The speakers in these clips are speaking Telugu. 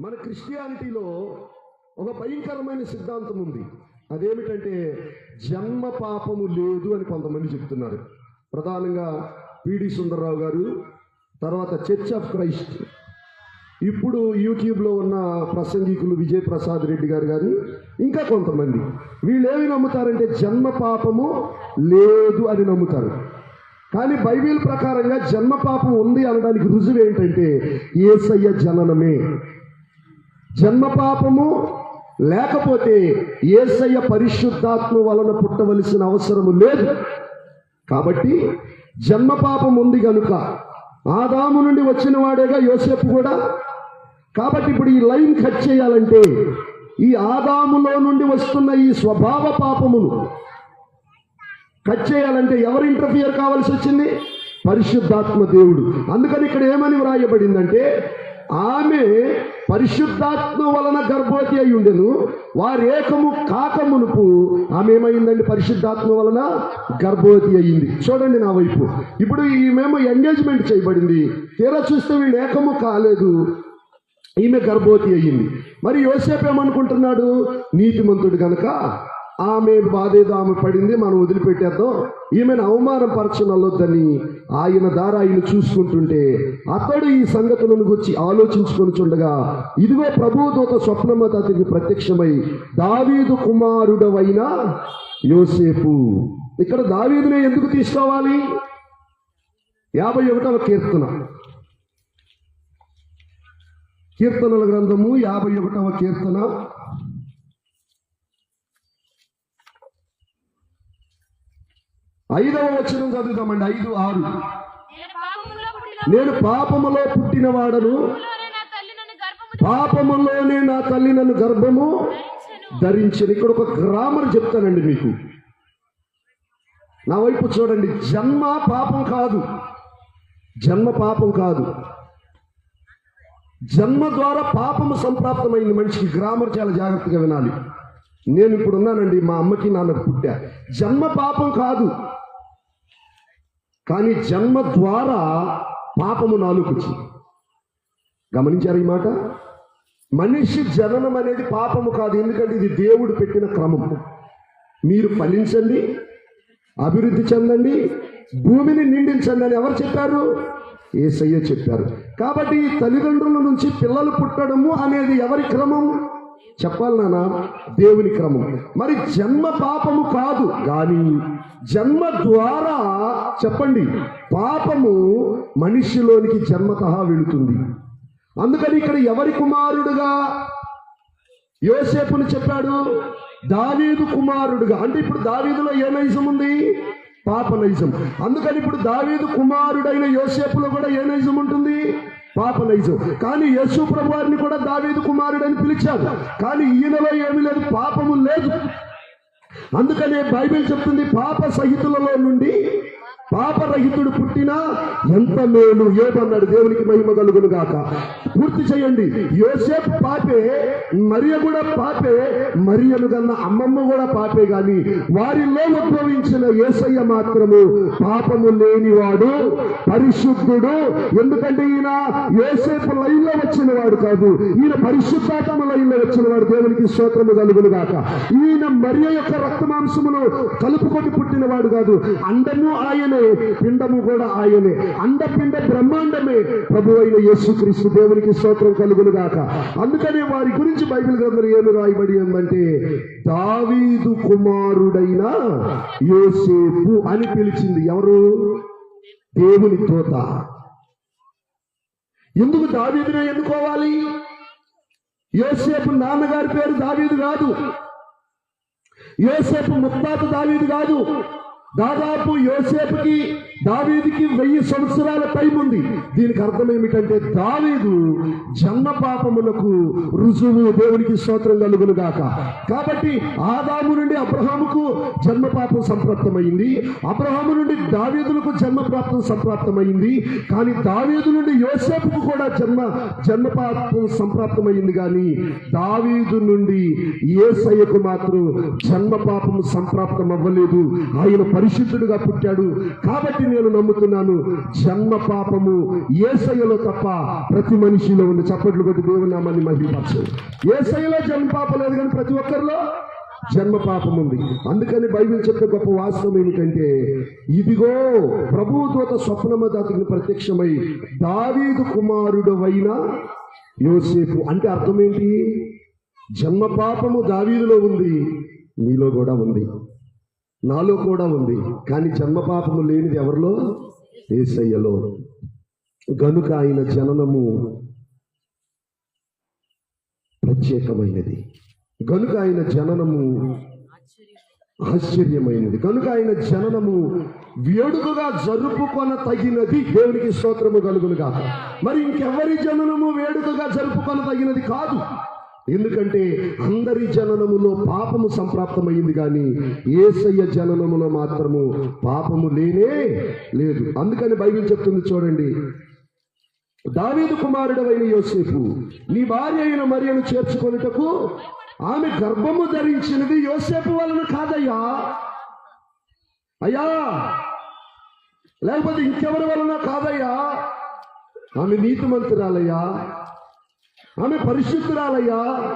మన క్రిస్టియానిటీలో ఒక భయంకరమైన సిద్ధాంతం ఉంది. అదేమిటంటే జన్మ పాపము లేదు అని కొంతమంది చెప్తున్నారు. ప్రధానంగా పిడి సుందరరావు గారు తర్వాత చర్చ్ ఆఫ్ క్రైస్ట్. ఇప్పుడు యూట్యూబ్లో ఉన్న ప్రసంగికులు విజయ్ ప్రసాద్ రెడ్డి గారు కానీ ఇంకా కొంతమంది. వీళ్ళు ఏమి నమ్ముతారంటే జన్మ పాపము లేదు అని నమ్ముతారు. కానీ బైబిల్ ప్రకారంగా జన్మ పాపం ఉంది అనడానికి రుజువు ఏంటంటే ఏసయ్య జననమే. జన్మ పాపము లేకపోతే ఏసయ్య పరిశుద్ధాత్మ వలన పుట్టవలసిన అవసరము లేదు. కాబట్టి జన్మ పాపం ఉంది గనుక ఆదాము నుండి వచ్చిన వాడేగా యోసేపు కూడా. కాబట్టి ఇప్పుడు ఈ లైన్ కట్ చేయాలంటే ఈ ఆదాములో నుండి వస్తున్న ఈ స్వభావ పాపమును కట్ చేయాలంటే ఎవరు ఇంటర్ఫియర్ కావాల్సి వచ్చింది? పరిశుద్ధాత్మ దేవుడు. అందుకని ఇక్కడ ఏమని వ్రాయబడిందంటే ఆమె పరిశుద్ధాత్మ వలన గర్భవతి అయి ఉండెను. వారేకము కాకమునుపు ఆమె ఏమైందండి? పరిశుద్ధాత్మ వలన గర్భవతి అయ్యింది చూడండి నా వైపు. ఇప్పుడు ఈమెమో ఎంగేజ్మెంట్ చేయబడింది. తీరా చూస్తే వీళ్ళు ఏకము కాలేదు. ఈమె గర్భవతి అయ్యింది మరి యోసేపు ఏమనుకుంటున్నాడు? నీతిమంతుడు కనుక ఆమె బాధేదో ఆమె పడింది మనం వదిలిపెట్టేద్దాం. ఈమెను అవమానపరచనలొద్దని ఆయన ద్వారా ఆయన చూసుకుంటుంటే అతడు ఈ సంగతులను గురించి ఆలోచించుకొని చుండగా ఇదిగో ప్రభుదూత స్వప్నమత అతనికి ప్రత్యక్షమై దావీదు కుమారుడవైన యోసేపు. ఇక్కడ దావీదునే ఎందుకు తీసుకోవాలి? యాభై ఒకటవ కీర్తన. కీర్తనల గ్రంథము యాభై ఒకటవ కీర్తన. ఐదవ వచనం చదువుతామండి ఐదు ఆరు. నేను పాపములో పుట్టిన నేను పాపములో పుట్టిన వాడను పుట్టులోనే నా తల్లి నన్ను గర్భము పాపములోనే నా తల్లి నన్ను గర్భము ధరించెను. ధరించిన. ఇక్కడ ఒక గ్రామర్ చెప్తానండి మీకు. నా వైపు చూడండి జన్మ పాపం కాదు. జన్మ పాపం కాదు. జన్మ ద్వారా పాపము సంప్రాప్తమైంది మనిషికి. గ్రామర్ చాలా జాగ్రత్తగా వినాలి. నేను ఇప్పుడు ఉన్నానండి మా అమ్మకి నాన్నకు పుట్టా. జన్మ పాపం కాదు. కానీ జన్మ ద్వారా పాపము నాలుకొచ్చింది గమనించారు ఈ మాట? మనిషి జననం అనేది పాపము కాదు ఎందుకంటే ఇది దేవుడు పెట్టిన క్రమం. మీరు ఫలించండి అభివృద్ధి చెందండి భూమిని నిండించండి అని ఎవరు చెప్పారు? ఏసయ్య చెప్పారు. కాబట్టి తల్లిదండ్రుల నుంచి పిల్లలు పుట్టడము అనేది ఎవరి క్రమం? చెప్పాలి దేవుని క్రమం. మరి జన్మ పాపము కాదు కానీ జన్మ ద్వారా చెప్పండి. పాపము మనిషిలోనికి జన్మత వెళుతుంది. అందుకని ఇక్కడ ఎవరి కుమారుడుగా? యోసేపుని చెప్పాడు దావీదు కుమారుడుగా. అంటే ఇప్పుడు దావీదులో ఏ నైజం ఉంది? పాప నైజం. అందుకని ఇప్పుడు దావీదు కుమారుడైన యోసేపులో కూడా ఏ నైజం ఉంటుంది? పాప కానీ యేసు ప్రభు వారిని కూడా దావేది కుమారుడని పిలిచాడు. కానీ ఈయనలో ఏమీ లేదు పాపము లేదు. అందుకనే బైబిల్ చెప్తుంది పాప సహితులలో నుండి పాపరహితుడు పుట్టినా ఎంత మేలు? ఏమన్నాడు దేవునికి మహిమ కలుగును గాక. పూర్తి చేయండి. యోసేపు పాపే మరియ కూడా పాపే మరియను కన్నా అమ్మమ్మ కూడా పాపే గాని వారిలో ఉద్భవించిన యేసయ్య మాత్రము పాపము లేనివాడు పరిశుద్ధుడు. ఎందుకంటే ఈయన యోసేపు లైన్లో వచ్చిన వాడు కాదు. ఈయన పరిశుద్ధాత్మ లైన్లో వచ్చిన వాడు దేవునికి స్తోత్రము కలుగును గాక. ఈయన మరియ యొక్క రక్తమాంసమును కలుపుకొని పుట్టినవాడు కాదు. అందరూ ఆయన పిండము కూడా ఆయనే. అండపిండ బ్రహ్మాండమే. ప్రభు అయిన యేసుక్రీస్తు దేవునికి స్తోత్రం కలుగునుగాక. అందుకనే వారి గురించి బైబిల్ గ్రంథం ఏమి రాయబడి ఉందంటే దావీదు కుమారుడైన యోసేపు అని పిలిచింది. ఎవరు? దేవుని తోత ఎందుకు దావీదునే ఎన్నుకోవాలి? యోసేపు నాన్నగారి పేరు దావీదు కాదు. యోసేపు ముత్తాత దావీదు కాదు. దాదాపు యోసేపుకి దావీదికి వెయ్యి సంవత్సరాల టైం ఉంది. దీనికి అర్థం ఏమిటంటే దావీదు జన్మ పాపములకు రుజువు దేవునికి స్తోత్రం కలుగును గాక. కాబట్టి ఆదాము నుండి అబ్రహాముకు జన్మ పాపం సంప్రాప్తమైంది. అబ్రహాము నుండి దావీదులకు జన్మ ప్రాప్తం సంప్రాప్తమైంది. కానీ దావీదు నుండి యోసేపుకు కూడా జన్మ జన్మ పాపం సంప్రాప్తమైంది కానీ దావీదు నుండి ఏసయ్యకు మాత్రం జన్మ పాపము సంప్రాప్తం అవ్వలేదు ఆయన పరిశుద్ధుడుగా పుట్టాడు. కాబట్టి నేను నమ్ముతున్నాను జన్మ పాపము ఏసయ్యలో తప్ప ప్రతి మనిషిలో ఉంది. చప్పట్లు కొట్టి దేవుని నామాన్ని మహిళపరచు ఏసయ్యలో జన్మ పాపం లేదు కానీ ప్రతి ఒక్కరిలో జన్మ పాపం ఉంది. అందుకని బైబిల్ చెప్పే గొప్ప వాస్తవం ఏమిటంటే ఇదిగో ప్రభుదూత స్వప్నమదాతకి ప్రత్యక్షమై దావీదు కుమారుడు అయిన యోసేపు. అంటే అర్థం ఏంటి? జన్మ పాపము దావీదులో ఉంది నీలో కూడా ఉంది. నాలో కూడా ఉంది కానీ జన్మపాపము లేనిది ఎవరిలో? ఏసయ్యలో. గనుక ఆయన జననము ప్రత్యేకమైనది. గనుక ఆయన జననము ఆశ్చర్యమైనది. కనుక ఆయన జననము వేడుకగా జరుపుకొన తగినది దేవునికి స్తోత్రము కలుగునుగా మరి ఇంకెవరి జననము వేడుకగా జరుపుకొన తగినది కాదు. ఎందుకంటే అందరి జననములో పాపము సంప్రాప్తమైంది కానీ ఏసయ్య జననములో మాత్రము పాపము లేనే లేదు. అందుకని బైబిల్ చెప్తుంది చూడండి. దావీదు కుమారుడవైన యోసేపు నీ భార్య అయిన మరియను చేర్చుకొనుటకు ఆమె గర్భము ధరించినది యోసేపు వలన కాదయ్యా? అయ్యా లేకపోతే ఇంకెవరి వలన కాదయ్యా? ఆమె నీతిమంతురాలయ్యా. ఆమె పరిశుద్ధురాలయ్యా.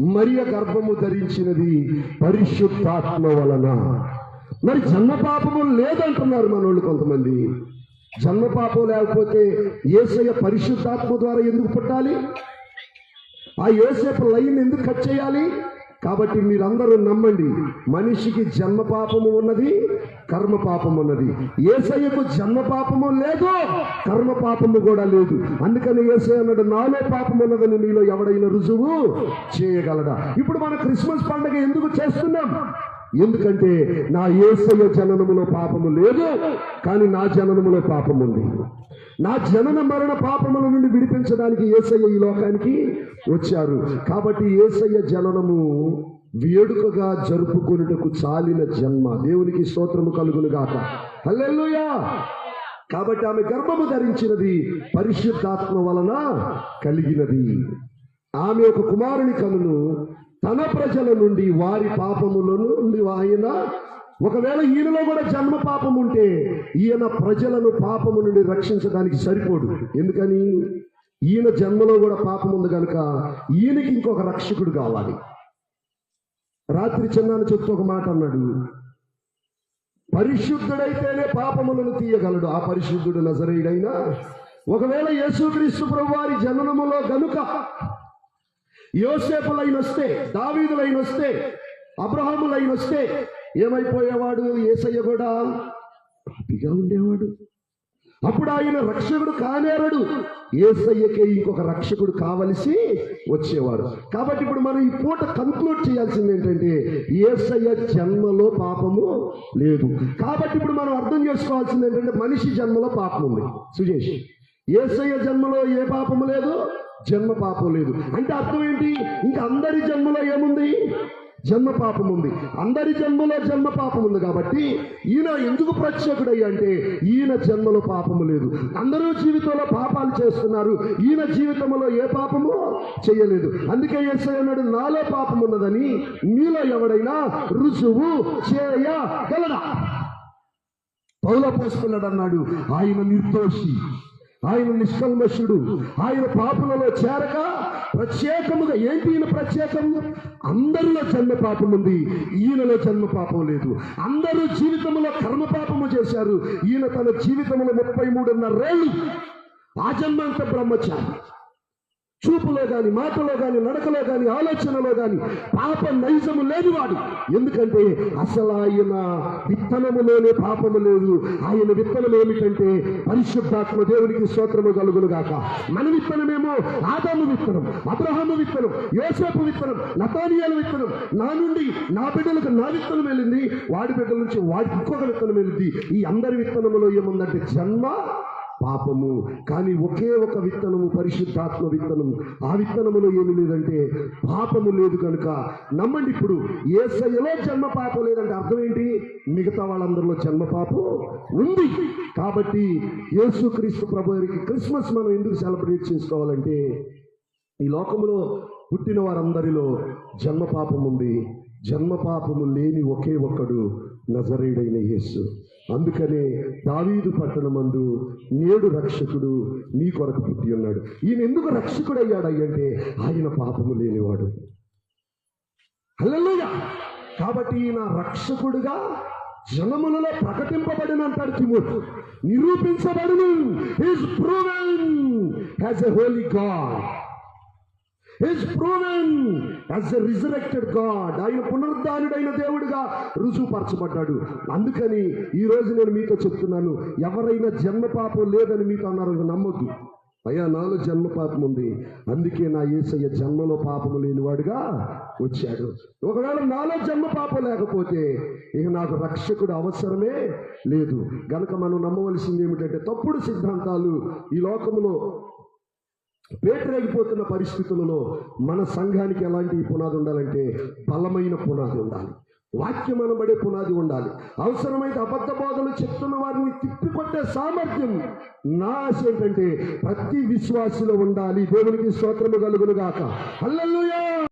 మరియ గర్భము ధరించినది పరిశుద్ధాత్మ వలన. మరి జన్మపాపము లేదంటున్నారు మనోళ్ళు కొంతమంది. జన్మపాపం లేకపోతే ఏసయ్య పరిశుద్ధాత్మ ద్వారా ఎందుకు పుట్టాలి? ఆ ఏసేపు లైన్ ఎందుకు కట్ చేయాలి? కాబట్టి మీరందరూ నమ్మండి మనిషికి జన్మ పాపము ఉన్నది కర్మ పాపం ఉన్నది. ఏసయ్యకు జన్మ పాపము లేదు కర్మ పాపము కూడా లేదు. అందుకని ఏసయ్య అన్నాడు నాలో పాపం ఉన్నదని నీలో ఎవడైనా రుజువు చేయగలడా? ఇప్పుడు మన క్రిస్మస్ పండుగ ఎందుకు చేస్తున్నాం? ఎందుకంటే నా ఏసయ్య జననములో పాపము లేదు కానీ నా జననములో పాపం ఉంది. నా జనన మరణ పాపముల నుండి విడిపించడానికి ఏసయ్య ఈ లోకానికి వచ్చారు. కాబట్టి ఏసయ్య జననము వేడుకగా జరుపుకొనుటకు చాలిన జన్మ. దేవునికి స్తోత్రము కలుగును గాక. హల్లెలూయా! కాబట్టి ఆమె గర్భము ధరించినది పరిశుద్ధాత్మ వలన కలిగినది. ఆమె ఒక కుమారుని కనును తన ప్రజల నుండి వారి పాపముల నుండి ఆయన ఒకవేళ ఈయనలో కూడా జన్మ పాపం ఉంటే ఈయన ప్రజలను పాపము నుండి రక్షించడానికి సరిపోడు. ఎందుకని? ఈయన జన్మలో కూడా పాపం ఉంది కనుక ఈయనకి ఇంకొక రక్షకుడు కావాలి. రాత్రి చిన్నాను చెప్తూ ఒక మాట అన్నాడు. పరిశుద్ధుడైతేనే పాపములను తీయగలడు. ఆ పరిశుద్ధుడు నజరేయుడైనా? ఒకవేళ యేసుక్రీస్తు ప్రభు వారి జననములో గనుక యోసేపులైన వస్తే దావీదులైన వస్తే అబ్రహాములైన వస్తే ఏమైపోయేవాడు? ఏసయ్య కూడా పాపిగా ఉండేవాడు. అప్పుడు ఆయన రక్షకుడు కానేరడు. ఏసయ్యకే ఇంకొక రక్షకుడు కావలసి వచ్చేవాడు. కాబట్టి ఇప్పుడు మనం ఈ పూట కంక్లూడ్ చేయాల్సింది ఏంటంటే ఏసయ్య జన్మలో పాపము లేదు. కాబట్టి ఇప్పుడు మనం అర్థం చేసుకోవాల్సింది ఏంటంటే మనిషి జన్మలో పాపం ఉంది. సుజేష్ ఏసయ్య జన్మలో ఏ పాపము లేదు? జన్మ పాపం లేదు. అంటే అర్థం ఏంటి? ఇంకా అందరి జన్మలో ఏముంది? జన్మ పాపం ఉంది అందరి జన్మలో జన్మ పాపం ఉంది కాబట్టి ఈయన ఎందుకు ప్రత్యేకుడయ్య అంటే ఈయన జన్మలో పాపము లేదు. అందరూ జీవితంలో పాపాలు చేస్తున్నారు. ఈయన జీవితంలో ఏ పాపము చేయలేదు. అందుకే ఎస్ఐ అన్నాడు నాలో పాపం ఉన్నదని నీలో ఎవడైనా రుజువు చేయగలడా? పౌల పోసుకున్నాడు అన్నాడు ఆయన నిర్దోషి. ఆయన నిష్కల్మషుడు ఆయన పాపులలో చేరక ప్రత్యేకముగా ఏంటి ఈయన ప్రత్యేకం? అందరిలో జన్మ పాపం ఉంది. ఈయనలో జన్మ పాపం లేదు. అందరూ జీవితంలో కర్మ పాపము చేశారు. ఈయన తన జీవితంలో ముప్పై మూడున్నరేళ్ళు ఆ జన్మ బ్రహ్మచారి. చూపులో గాని మాటలో గాని నడకలో కానీ ఆలోచనలో గాని పాప నైజము లేనివాడు. ఎందుకంటే అసలు ఆయన విత్తనములోనే పాపము లేదు. ఆయన విత్తనం ఏమిటంటే పరిశుద్ధాత్మ దేవునికి స్తోత్రము కలుగును గాక. మన విత్తనమేమో ఆదాము విత్తనం అబ్రహాము విత్తనం యోసేపు విత్తనం నతానియాల విత్తనం. నా నుండి నా బిడ్డలకు నా విత్తనం వెళ్ళింది వాడి బిడ్డల నుంచి వాడికి ఇంకొక విత్తనం వెళ్ళింది. ఈ అందరి విత్తనములో ఏముందంటే జన్మ పాపము. కానీ ఒకే ఒక విత్తనము పరిశుద్ధాత్మ విత్తనం ఆ విత్తనములో ఏమి లేదంటే పాపము లేదు కనుక నమ్మండి ఇప్పుడు. ఏసయ్యలో జన్మ పాపం లేదంటే అర్థం ఏంటి? మిగతా వాళ్ళందరిలో జన్మ పాపం ఉంది. కాబట్టి యేసుక్రీస్తు ప్రభు వారికి క్రిస్మస్ మనం ఎందుకు సెలబ్రేట్ చేసుకోవాలంటే ఈ లోకంలో పుట్టిన వారందరిలో జన్మ పాపం ఉంది. జన్మ పాపము లేని ఒకే ఒక్కడు నజరేడైన యేసు. అందుకనే దావీదు పట్టణమందు నేడు రక్షకుడు నీ కొరకు పుట్టి ఉన్నాడు. ఈయన ఎందుకు రక్షకుడు అయ్యాడంటే ఆయన పాపము లేనివాడు. హల్లెలూయా! కాబట్టి ఈయన రక్షకుడుగా జనములలో ప్రకటింపబడిన అంటాడు Timothy. నిరూపించబడును. Holy God is proven as a resurrected God ఆయన పునరుద్ధానుడైన దేవుడిగా రుజువుపరచబడ్డాడు. అందుకని ఈ రోజు నేను మీతో చెప్తున్నాను ఎవరైనా జన్మపాపం లేదని మీతో అన్నారు నమ్మొద్దు. అయ్యా నాలో జన్మ పాపం ఉంది. అందుకే నా ఏసయ్య జన్మలో పాపము లేనివాడుగా వచ్చాడు. ఒకవేళ నాలో జన్మ పాపం లేకపోతే ఇక నాకు రక్షకుడు అవసరమే లేదు. గనక మనం నమ్మవలసింది ఏమిటంటే తప్పుడు సిద్ధాంతాలు ఈ లోకములో పేటరేగిపోతున్న పరిస్థితులలో మన సంఘానికి ఎలాంటి పునాది ఉండాలంటే బలమైన పునాది ఉండాలి. వాక్యం అనబడే పునాది ఉండాలి. అవసరమైతే అబద్ధ బోధలు చెప్తున్న వారిని తిప్పికొట్టే సామర్థ్యం నా ఆశ ఏంటంటే ప్రతి విశ్వాసిలో ఉండాలి. దేవునికి స్తోత్రము కలుగును అల్లల్లుయా